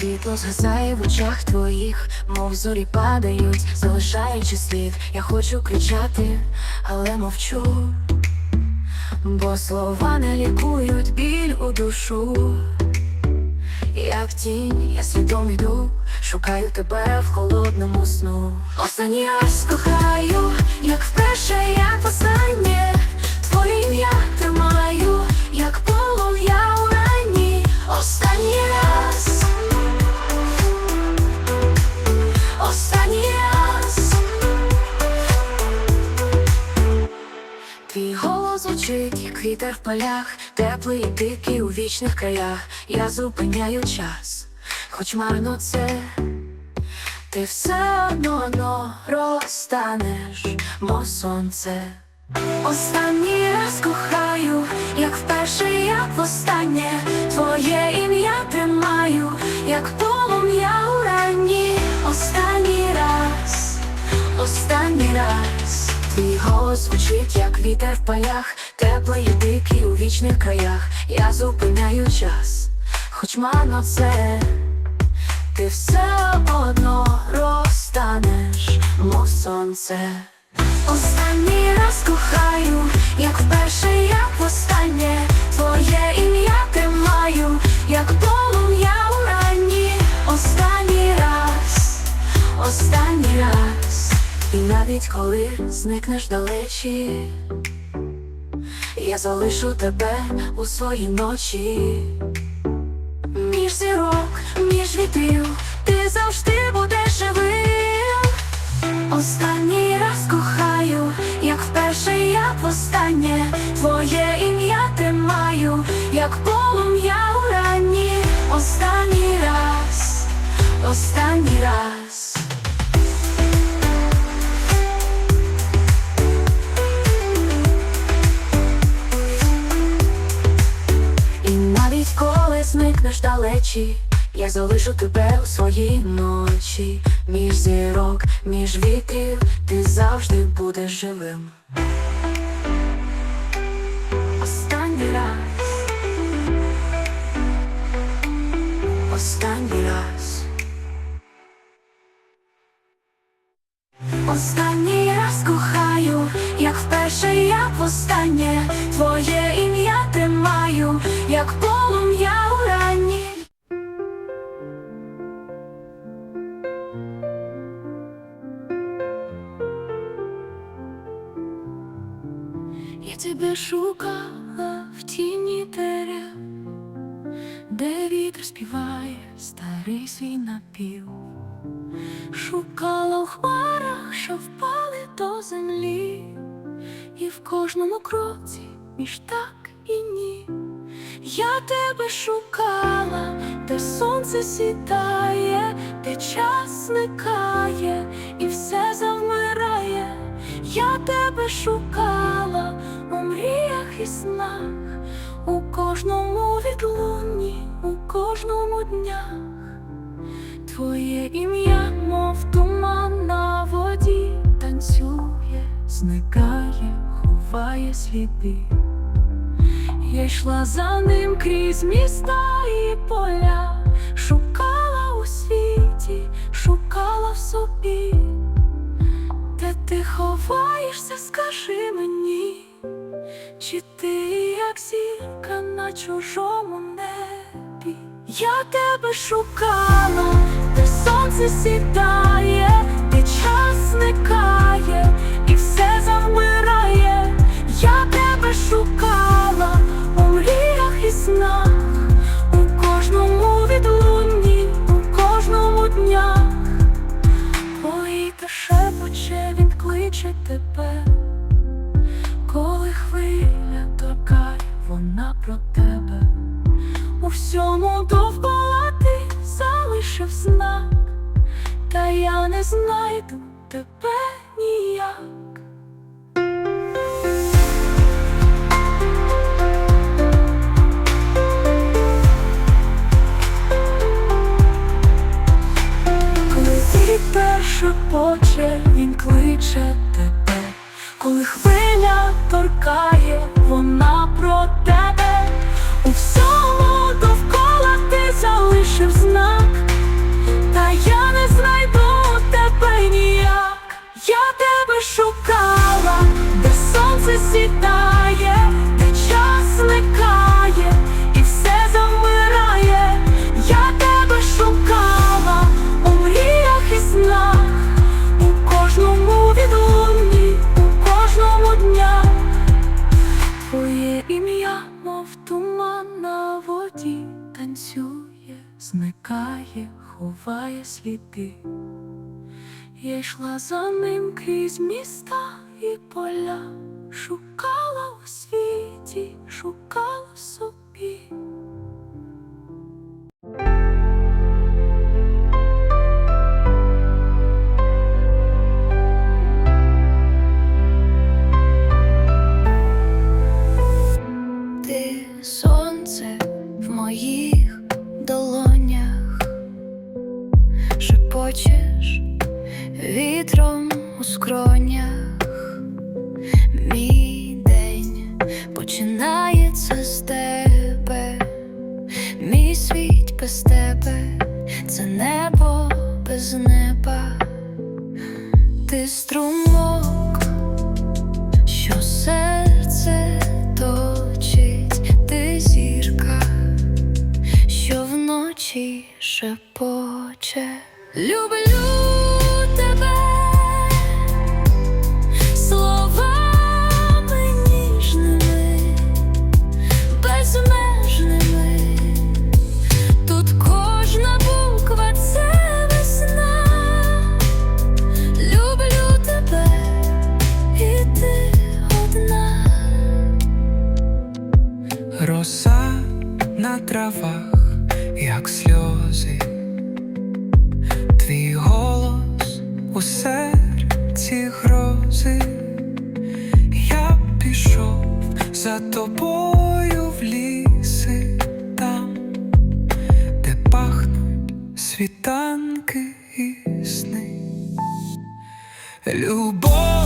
Світло згасає в очах твоїх, мов зорі падають, залишаючи слід. Я хочу кричати, але мовчу, бо слова не лікують біль у душу. Як тінь, я свідом йду, шукаю тебе в холодному сну. Останній раз кохаю, як вперше, як голос звучить, як вітер в полях, теплий і дикий у вічних краях. Я зупиняю час, хоч марно це, ти все одно розтанеш, мов сонце. Останній раз кохаю, як вперше, як востаннє Твоє ім'я тримаю, як полум'я у ранні Останній раз, останній раз голос звучить, як вітер в полях Теплий і дикий у вічних краях. Я зупиняю час, хоч марно це Ти все одно розтанеш, мов сонце. Останній раз кохаю, як вперше, як востаннє. Твоє ім'я навіть коли зникнеш далечі Я залишу тебе у своїй ночі. Між зірок, між вітрів, ти завжди будеш живим. Останній раз кохаю, як вперше, як востаннє Твоє ім'я тримаю, як далечі, я залишу тебе у своїй ночі, між зірок, між вітрів, ти завжди будеш живим. Останній раз, останній раз. Останній раз кохаю, як вперше, як востаннє Твоє ім'я тримаю, як Я тебе шукала в тіні дерев, де вітер співає старий свій напів. Шукала у хмарах, що впали до землі, і в кожному кроці між так і ні. Я тебе шукала, де сонце сідає, де час зникає, і все завмирає. Я тебе шукала у мріях і снах, у кожному відлунні, у кожному днях. Твоє ім'я, мов туман на воді, танцює, зникає, ховає сліди. Я йшла за ним крізь міста і поля, шукала у світі, шукала в собі, ти ховаєшся, скажи мені, чи ти як зірка на чужому небі? Я тебе шукала, де сонце сідає, де час зникає, і все завмирає. Я тебе шукала він тебе, коли хвиля торкає, вона про тебе. У всьому довкола ти залишив знак, та я не знайду тебе ніяк. Вітер шепоче, він кличе коли хвиля торкає, ховає сліди. Я йшла за ним крізь міста і поля, шукала у світі, шукала собі. Роса на травах, як сльози, твій голос у серці грози, я пішов за тобою в ліси там, де пахнуть світанки і сни. Любов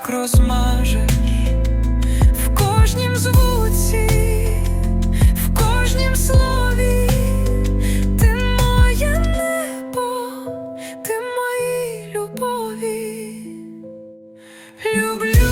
як розмажеш в кожнім звуці, в кожнім слові, ти моє небо, ти мої любові, люблю.